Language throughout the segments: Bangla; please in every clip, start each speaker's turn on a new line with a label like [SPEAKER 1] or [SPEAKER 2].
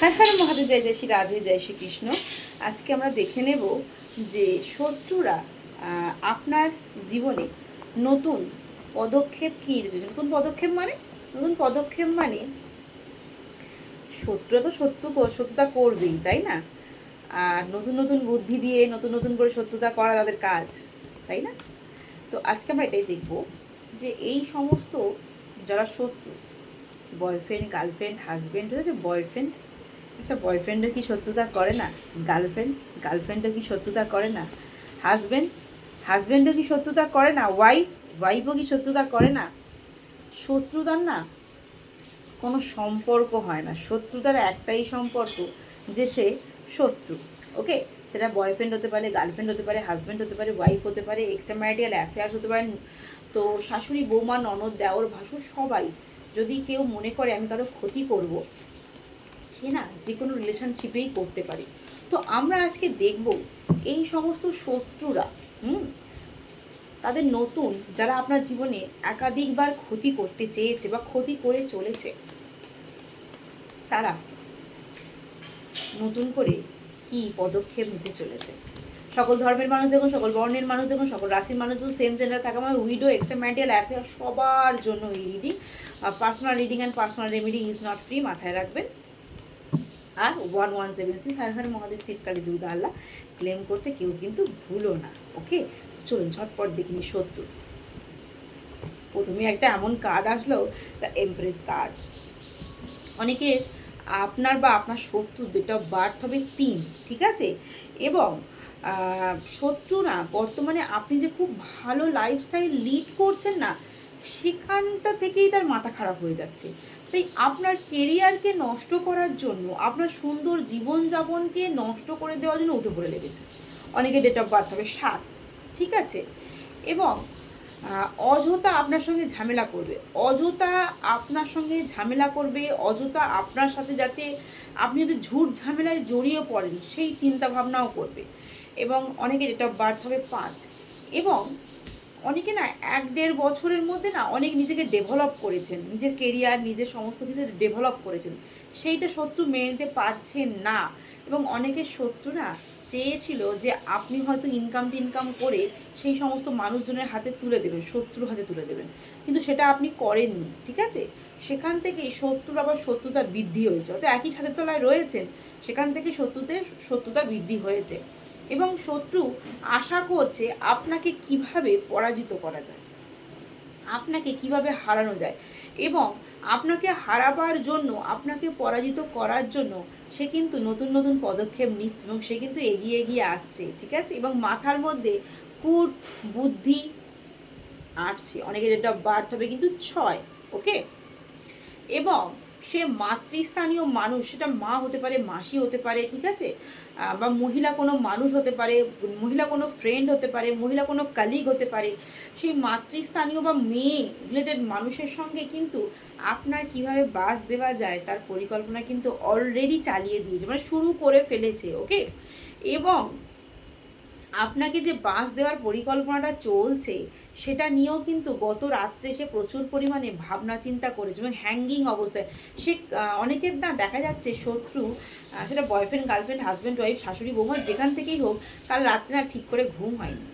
[SPEAKER 1] হ্যাঁ হ্যাঁ মহাদেব, জয় জয় শ্রী রাধে, জয় শ্রী কৃষ্ণ। আজকে আমরা দেখে নেব যে শত্রুরা আপনার জীবনে নতুন পদক্ষেপ কী নতুন পদক্ষেপ মানে? নতুন পদক্ষেপ মানে শত্রুরা তো শত্রু শত্রুতা করবেই, তাই না? আর নতুন নতুন বুদ্ধি দিয়ে, নতুন নতুন করে শত্রুতা করা তাদের কাজ, তাই না? তো আজকে আমরা এটাই দেখব যে এই সমস্ত যারা শত্রু বয়ফ্রেন্ড গার্লফ্রেন্ড হাজব্যান্ড হয়েছে বয়ফ্রেন্ড আচ্ছা বয়ফ্রেন্ডও কি শত্রুতা করে না? গার্লফ্রেন্ড গার্লফ্রেন্ডও কি শত্রুতা করে না? হাজব্যান্ড হাজব্যান্ডও কি শত্রুতা করে না? ওয়াইফ ওয়াইফও কি শত্রুতা করে না? শত্রুতার না কোনো সম্পর্ক হয় না। শত্রুতার একটাই সম্পর্ক যে সে শত্রু ওকে সেটা বয়ফ্রেন্ড হতে পারে গার্লফ্রেন্ড হতে পারে হাজব্যান্ড হতে পারে ওয়াইফ হতে পারে এক্সট্রা ম্যারিটাল অ্যাফেয়ার্স হতে পারে। তো শাশুড়ি, বৌমা, ননদ, দেওর, ভাসুর, সবাই যদি কেউ মনে করে আমি কারও ক্ষতি করব সে না, যে কোনো রিলেশনশিপেই করতে পারে। তো আমরা আজকে দেখব এই সমস্ত শত্রুরা, হুম, তাদের নতুন যারা আপনার জীবনে একাধিকবার ক্ষতি করতে চেয়েছে বা ক্ষতি করে চলেছে, তারা নতুন করে কি পদক্ষেপ নিতে চলেছে? সকল ধর্মের মানুষ দেখুন, সকল বর্ণের মানুষ দেখুন, সকল রাশির মানুষ দেখুন সেম জেন্ডার থাকা মানে উইডো এক্সট্রা ম্যারিটাল অ্যাফেয়ার সবার জন্য এই reading personal reading and personal remedy is not free মাথায় রাখবেন। আর one one seven six Har Har Mahadev, শীতকালী Durga আল্লাহ ক্লেম করতে কেউ কিন্তু ভুলো না ওকে চলুন, ঝটপট দেখিনি সত্য প্রথমে একটা এমন কার্ড আসলো দ্য এমপ্রেস কার্ড অনেকের আপনার বা আপনার শত্রুর ডেট অফ বার্থ হবে তিন, ঠিক আছে? এবং শত্রু না বর্তমানে আপনি যে খুব ভালো লাইফস্টাইল লিড করছেন না, সেখানটা থেকেই তার মাথা খারাপ হয়ে যাচ্ছে। তাই আপনার কেরিয়ারকে নষ্ট করার জন্য, আপনার সুন্দর জীবনযাপনকে নষ্ট করে দেওয়ার জন্য উঠে পড়ে লেগেছে। অনেকে ডেট অফ বার্থ হবে সাত, ঠিক আছে? এবং অযথা আপনার সঙ্গে ঝামেলা করবে। অযথা আপনার সঙ্গে ঝামেলা করবে, অযথা আপনার সাথে যাতে আপনি যদি ঝুট ঝামেলায় জড়িয়ে পড়েন, সেই চিন্তা ভাবনাও করবে। এবং অনেকে ডেট অফ বার্থ হবে পাঁচ। এবং অনেকে না এক দেড় বছরের মধ্যে না অনেক নিজেকে ডেভেলপ করেছেন। নিজের কেরিয়ার নিজের সমস্ত কিছু ডেভেলপ করেছেন। সেইটা শত্রু মেনে নিতে পারছেন না। এবং অনেকের শত্রু না চেয়েছিল যে আপনি হয়তো ইনকাম টিনকাম করে সেই সমস্ত মানুষজনের হাতে তুলে দেবেন, শত্রুর হাতে তুলে দেবেন। কিন্তু সেটা আপনি করেননি, ঠিক আছে? সেখান থেকেই শত্রুর আবার শত্রুতা বৃদ্ধি হয়েছে। অর্থাৎ একই ছাদের তলায় রয়েছেন, সেখান থেকে শত্রুদের শত্রুতা বৃদ্ধি হয়েছে। এবং শত্রু আশা করছে আপনাকে কীভাবে পরাজিত করা যায়, আপনাকে কীভাবে হারানো যায় এবং আপনাকে হারাবার জন্য, আপনাকে পরাজিত করার জন্য সে কিন্তু নতুন নতুন পদক্ষেপ নিচ্ছে এবং সে কিন্তু এগিয়ে এগিয়ে আসছে, ঠিক আছে? এবং মাথার মধ্যে কুট বুদ্ধি আটছে অনেকের ডেট অফ বার্থ হবে কিন্তু ছয় ওকে এবং সে মাতৃস্থানীয় মানুষ, সেটা মা হতে পারে, মাসি হতে পারে, ঠিক আছে? বা মহিলা কোনো মানুষ হতে পারে, মহিলা কোনো ফ্রেন্ড হতে পারে, মহিলা কোনো কালিগ হতে পারে, সেই মাতৃস্থানীয় বা মেয়ে রিলেটেড মানুষের সঙ্গে কিন্তু আপনার কীভাবে বাস দেওয়া যায় তার পরিকল্পনা কিন্তু অলরেডি চালিয়ে দিয়েছে মানে শুরু করে ফেলেছে ওকে এবং আপনাকে যে বাস দেওয়ার পরিকল্পনাটা চলছে সেটা নিয়েও কিন্তু গত রাত্রে সে প্রচুর পরিমাণে ভাবনা চিন্তা করেছে এবং হ্যাঙ্গিং অবস্থায়। সে অনেকের না দেখা যাচ্ছে শত্রু সেটা বয়ফ্রেন্ড গার্লফ্রেন্ড হাজব্যান্ড ওয়াইফ শাশুড়ি, বৌমা, যেখান থেকেই হোক, কাল রাত্রে না ঠিক করে ঘুম হয়নি।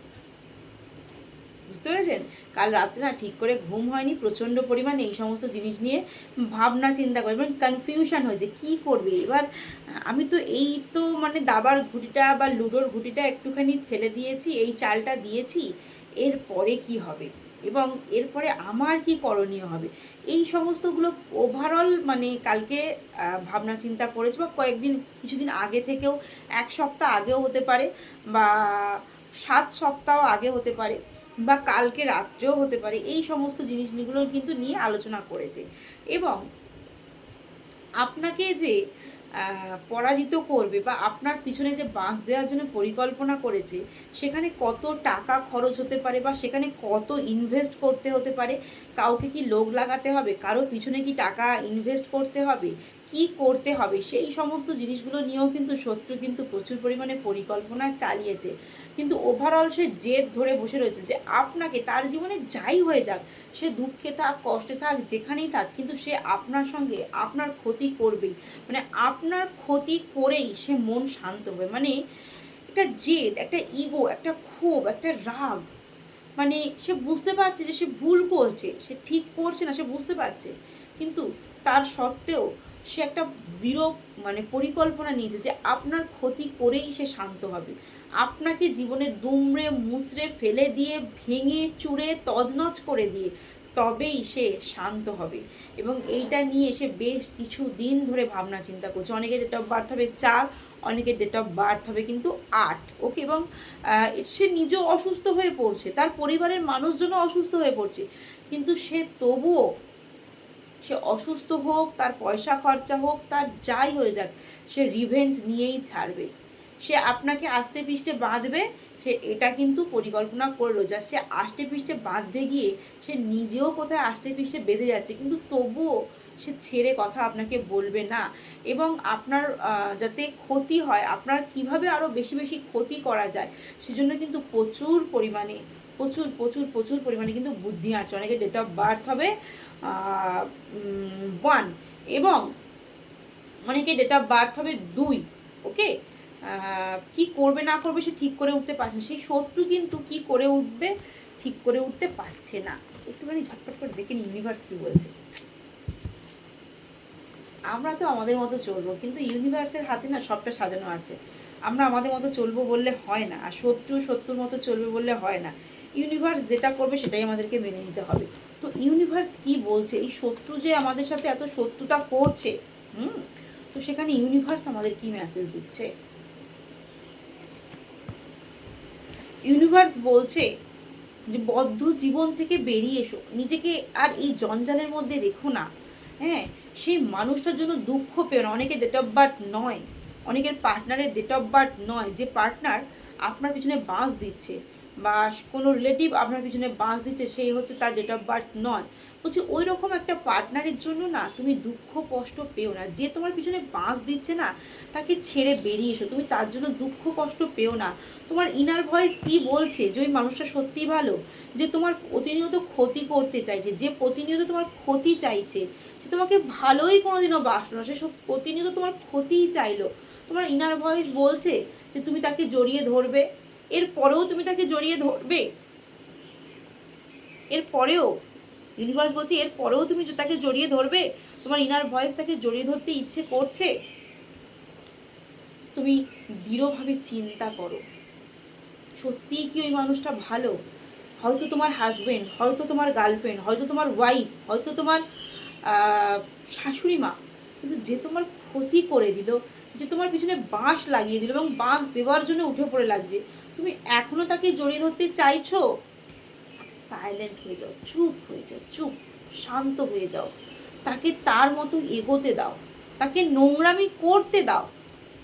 [SPEAKER 1] বুঝতে পেরেছেন? কাল রাত্রে না ঠিক করে ঘুম হয়নি, প্রচণ্ড পরিমাণে এই সমস্ত জিনিস নিয়ে ভাবনা চিন্তা করে এবং কনফিউশন হয়েছে, কি করবে? এবার আমি তো এই তো মানে দাবার ঘুটিটা বা লুডোর ঘুটিটা একটুখানি ফেলে দিয়েছি, এই চালটা দিয়েছি এরপরে কি হবে? এবং এরপরে আমার কি করণীয় হবে? এই সমস্তগুলো ওভারঅল মানে কালকে ভাবনা চিন্তা করেছে বা কয়েকদিন, কিছুদিন আগে থেকেও, এক সপ্তাহ আগেও হতে পারে বা সাত সপ্তাহ আগে হতে পারে বা কালকে রাত্রেও হতে পারে, এই সমস্ত জিনিসগুলো কিন্তু নিয়ে আলোচনা করেছে। এবং আপনাকে যে পরাজিত করবে বা আপনার পিছনে যে বাঁশ দেওয়ার জন্য পরিকল্পনা করেছে, সেখানে কত টাকা খরচ হতে পারে বা সেখানে কত ইনভেস্ট করতে হতে পারে? কাউকে কি লোক লাগাতে হবে? কারও পিছনে কি টাকা ইনভেস্ট করতে হবে? কি করতে হবে? সেই সমস্ত জিনিসগুলো নিয়েও কিন্তু শত্রু কিন্তু প্রচুর পরিমাণে পরিকল্পনা চালিয়েছে। ওভারঅল সে জেদ ধরে বসে রয়েছে যে আপনাকে তার জীবনে যাই হয়ে যাক, সে দুঃখে থাক, কষ্টে থাক, যেখানেই থাক, কিন্তু সে আপনার সঙ্গে আপনার ক্ষতি করবেই। মানে আপনার ক্ষতি করেই সে মন শান্ত হবে। মানে একটা জেদ, একটা ইগো একটা ক্ষোভ, একটা রাগ। মানে সে বুঝতে পারছে যে সে ভুল করছে, সে ঠিক করছে না, সে বুঝতে পারছে। কিন্তু তার সত্ত্বেও সে একটা বিরূপ মানে পরিকল্পনা নিয়েছে যে আপনার ক্ষতি করেই সে শান্ত হবে। আপনাকে জীবনে দুমড়ে মুচড়ে ফেলে দিয়ে, ভেঙে চুড়ে তজনজ করে দিয়ে তবেই সে শান্ত হবে। এবং এইটা নিয়ে সে বেশ কিছু দিন ধরে ভাবনা চিন্তা করছে। অনেকের ডেট অফ বার্থ হবে চার অনেকের ডেট অফ বার্থ হবে কিন্তু আট ওকে এবং সে নিজেও অসুস্থ হয়ে পড়ছে, তার পরিবারের মানুষজনও অসুস্থ হয়ে পড়ছে। কিন্তু সে তবুও সে অসুস্থ হোক, তার পয়সা খরচা হোক, তার যাই হয়ে যাক, সে রিভেঞ্জ নিয়েই ছাড়বে। সে আপনাকে আষ্টে পিষ্টে বাঁধবে, সে এটা কিন্তু পরিকল্পনা করল যা সে আষ্টে পিষ্টে বাঁধতে গিয়ে সে নিজেও কোথায় আষ্টে পিষ্টে বেঁধে যাচ্ছে, কিন্তু তবুও সে ছেড়ে কথা আপনাকে বলবে না। এবং আপনার যাতে ক্ষতি হয়, আপনার কীভাবে আরও বেশি বেশি ক্ষতি করা যায়, সেজন্য কিন্তু প্রচুর পরিমাণে, প্রচুর প্রচুর প্রচুর পরিমাণে কিন্তু বুদ্ধি আছে অনেকে ডেট অফ বার্থ হবে ওয়ান এবং অনেকে ডেট অফ বার্থ হবে দুই ওকে কি করবে, না করবে সে ঠিক করে উঠতে পারছে। সেই শত্রু কিন্তু কি করে উঠবে, ঠিক করে উঠতে পারছে না। একটুখানি ঝটপট করে দেখে ইউনিভার্স কি বলছে। আমরা তো আমাদের মতো চলবো, কিন্তু ইউনিভার্সের হাতে না সবটা সাজানো আছে। আমরা আমাদের মতো চলবো বললে হয় না, আর শত্রু শত্রুর মতো চলবে বললে হয় না। ইউনিভার্স যেটা করবে সেটাই আমাদেরকে মেনে নিতে হবে। তো ইউনিভার্স কি বলছে? এই শত্রু যে আমাদের সাথে এত শত্রুতা করছে, হুম? তো সেখানে ইউনিভার্স আমাদের কি মেসেজ দিচ্ছে? ইউনিভার্স বলছে যে বদ্ধ জীবন থেকে বেরিয়ে এসো। নিজেকে আর এই জঞ্জালের মধ্যে রেখো না। হ্যাঁ সেই মানুষটার জন্য দুঃখ পেও না। অনেকে ডেট অফ বার্থ নয়। অনেকের পার্টনারের ডেট অফ বার্থ নয়। যে পার্টনার আপনার পিছনে বাঁশ দিচ্ছে। বা কোনো রিলেটিভ আপনার পিছনে বাঁশ দিচ্ছে, সেই হচ্ছে তার ডেট অফ বার্থ নয়। বলছি ওই রকম একটা পার্টনারের জন্য না তুমি দুঃখ, কষ্ট পেও না। যে তোমার পিছনে বাঁশ দিচ্ছে না, তাকে ছেড়ে বেরিয়ে এসো। তুমি তার জন্য দুঃখ, কষ্ট পেও না। তোমার ইনার ভয়েস কী বলছে? যে ওই মানুষটা সত্যিই ভালো? যে তোমার প্রতিনিয়ত ক্ষতি করতে চাইছে, যে প্রতিনিয়ত তোমার ক্ষতি চাইছে, সে তোমাকে ভালোই কোনোদিনও বাসলো না। সে সব প্রতিনিয়ত তোমার ক্ষতিই চাইলো। তোমার ইনার ভয়েস বলছে যে তুমি তাকে জড়িয়ে ধরবে। এর পরেও তুমি তাকে জড়িয়ে ধরবে? এর পরেও ইউনিভার্স বলছে এর পরেও তুমি তাকে জড়িয়ে ধরবে? তোমার ইনার ভয়েস তাকে জড়িয়ে ধরতে ইচ্ছে করছে? তুমি দৃঢ়ভাবে চিন্তা করো। সত্যিই কি ওই মানুষটা ভালো? হয়তো তোমার হাজবেন্ড হয়তো তোমার গার্লফ্রেন্ড হয়তো তোমার ওয়াইফ হয়তো তোমার শাশুড়ি মা। কিন্তু যে তোমার ক্ষতি করে দিল, যে তোমার পিছনে বাঁশ লাগিয়ে দিল এবং বাঁশ দেওয়ার জন্য উঠে পড়ে লাগছে তুমি এখনও তাকে জড়িয়ে ধরতে চাইছো? সাইলেন্ট হয়ে যাও, চুপ হয়ে যাও, চুপ, শান্ত হয়ে যাও। তাকে তার মতো এগোতে দাও, তাকে নোংরামি করতে দাও।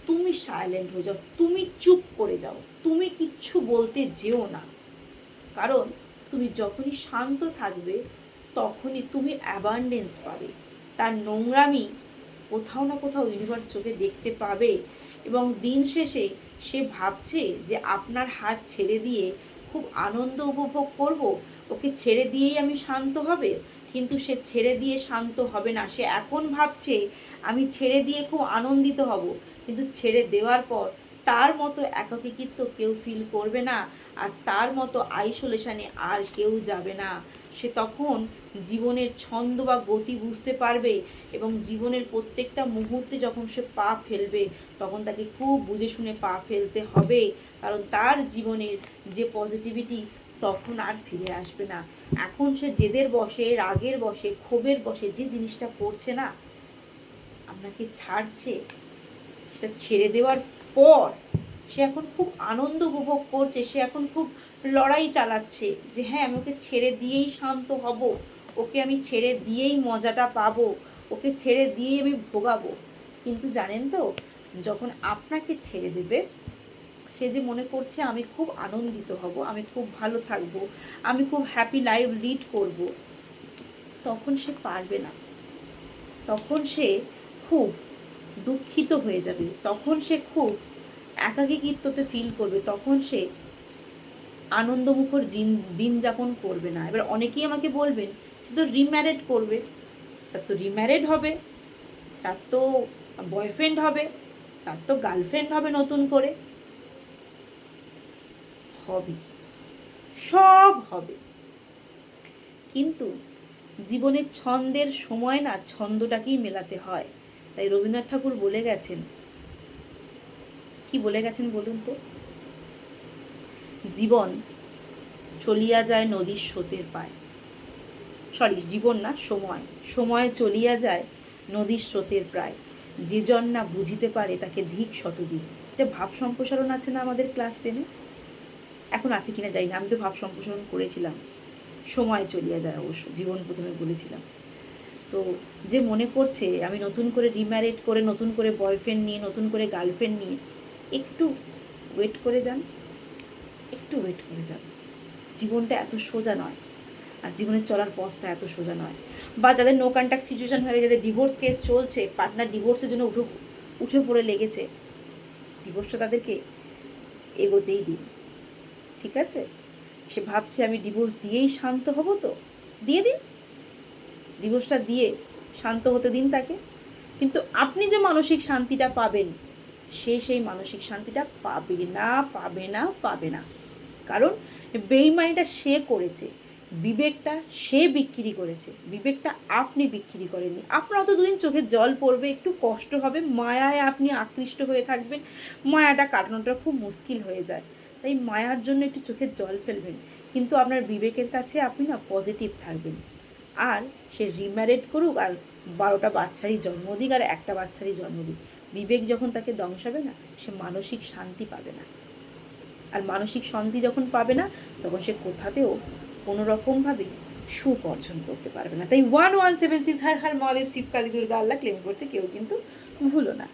[SPEAKER 1] তুমি সাইলেন্ট হয়ে যাও, তুমি চুপ করে যাও, তুমি কিচ্ছু বলতে যেও না। কারণ তুমি যখনই শান্ত থাকবে, তখনই তুমি অ্যাবান্ডেন্স পাবে। তার নোংরামি কোথাও না কোথাও ইউনিভার্স চোখে দেখতে পাবে এবং দিন শেষে সে ভাবছে যে আপনার হাত ছেড়ে দিয়ে খুব আনন্দ উপভোগ করব, ওকে ছেড়ে দিয়েই আমি শান্ত হবে? কিন্তু সে ছেড়ে দিয়ে শান্ত হবে না। সে এখন ভাবছে, আমি ছেড়ে দিয়ে খুব আনন্দিত হব। কিন্তু ছেড়ে দেওয়ার পর তার মতো একাকিত্ব কেউ ফিল করবে না, আর তার মতো আইসোলেশনে আর কেউ যাবে না। সে তখন জীবনের ছন্দ বা গতি বুঝতে পারবে এবং জীবনের প্রত্যেকটা মুহূর্তে যখন সে পা ফেলবে, তখন তাকে খুব বুঝে শুনে পা ফেলতে হবে। কারণ তার জীবনের যে পজিটিভিটি তখন আর ফিরে আসবে না। এখন সে জেদের বসে, রাগের বসে, ক্ষোভের বসে যে জিনিসটা করছে না, আপনাকে ছাড়ছে, সেটা ছেড়ে দেওয়ার পর সে এখন খুব আনন্দ উপভোগ করছে, সে এখন খুব লড়াই চালাচ্ছে যে হ্যাঁ আমাকে ছেড়ে দিয়েই শান্ত হব। ওকে আমি ছেড়ে দিয়েই মজাটা পাবো, ওকে ছেড়ে দিয়েই আমি ভোগাবো। কিন্তু জানেন তো, যখন আপনাকে ছেড়ে দেবে, সে যে মনে করছে আমি খুব আনন্দিত হব, আমি খুব ভালো থাকব, আমি খুব হ্যাপি লাইফ লিড করব, তখন সে পারবে না। তখন সে খুব দুঃখিত হয়ে যাবে। তখন সে খুব একাকিত্বতে ফিল করবে। তখন সে আনন্দমুখর দিন যাপন করবে না। এবার অনেকেই আমাকে বলবেন সে তো রিম্যারেড করবে, তার তো রিম্যারেড হবে, তার তো বয়ফ্রেন্ড হবে, তার তো গার্লফ্রেন্ড হবে নতুন করে। হবে, সব হবে। কিন্তু জীবনের ছন্দের সময় না ছন্দটাকেই মেলাতে হয়। তাই রবীন্দ্রনাথ ঠাকুর বলে গেছেন, কি বলে গেছেন বলুন তো? জীবন চলিয়া যায় নদীর স্রোতের পায়। সরি, জীবন না, সময়। সময় চলিয়া যায় নদীর স্রোতের প্রায়। যে জন না বুঝিতে পারে তাকে ধিক শতদিক এটা ভাব সম্প্রসারণ আছে না আমাদের ক্লাস টেনে? এখন আছে কিনা যাই না, আমি তো ভাব সম্প্রসারণ করেছিলাম। সময় চলিয়া যায় অবশ্য, জীবন প্রথমে বলেছিলাম। তো যে মনে করছে আমি নতুন করে রিম্যারিড করে, নতুন করে বয়ফ্রেন্ড নিয়ে, নতুন করে গার্লফ্রেন্ড নিয়ে, একটু ওয়েট করে যান, একটু ওয়েট করে যান। জীবনটা এত সোজা নয়। আর জীবনে চলার পথটা এত সোজা নয়। বা যাদের নো কন্ট্যাক্ট সিচুয়েশন হয়ে যাদের ডিভোর্স কেস চলছে পার্টনার ডিভোর্সের জন্য উঠে উঠে পড়ে লেগেছে ডিভোর্সটা তাদেরকে এগোতেই দিন। ঠিক আছে? সে ভাবছে আমি ডিভোর্স দিয়েই শান্ত হব তো? দিয়ে দিন। ডিভোর্সটা দিয়ে শান্ত হতে দিন তাকে। কিন্তু আপনি যে মানসিক শান্তিটা পাবেন, সে সেই মানসিক শান্তিটা পাবে না পাবে না পাবে না। কারণ, বেইমানিটা সে করেছে। বিবেকটা সে বিক্রি করেছে, বিবেকটা আপনি বিক্রি করেননি। আপনার অত দুদিন চোখে জল পড়বে, একটু কষ্ট হবে, মায়ায় আপনি আকৃষ্ট হয়ে থাকবেন। মায়াটা কাটানোটা খুব মুশকিল হয়ে যায়। তাই মায়ার জন্য একটু চোখে জল ফেলবেন। কিন্তু আপনার বিবেকের কাছে আপনি না পজিটিভ থাকবেন। আর সে রিম্যারেড করুক, আর বারোটা বাচ্চারই জন্ম দিক, আর একটা বাচ্চারই জন্ম দিক। বিবেক যখন তাকে দংশাবে না, সে মানসিক শান্তি পাবে না। আর মানসিক শান্তি যখন পাবে না, তখন সে কোথাতেও কোনো রকমভাবে সুখ অর্জন করতে পারবে না। তাই one one seven six Har Har Mahadev Shibkali Durga, আল্লাহ ক্লেম করতে কেউ কিন্তু ভুলো না।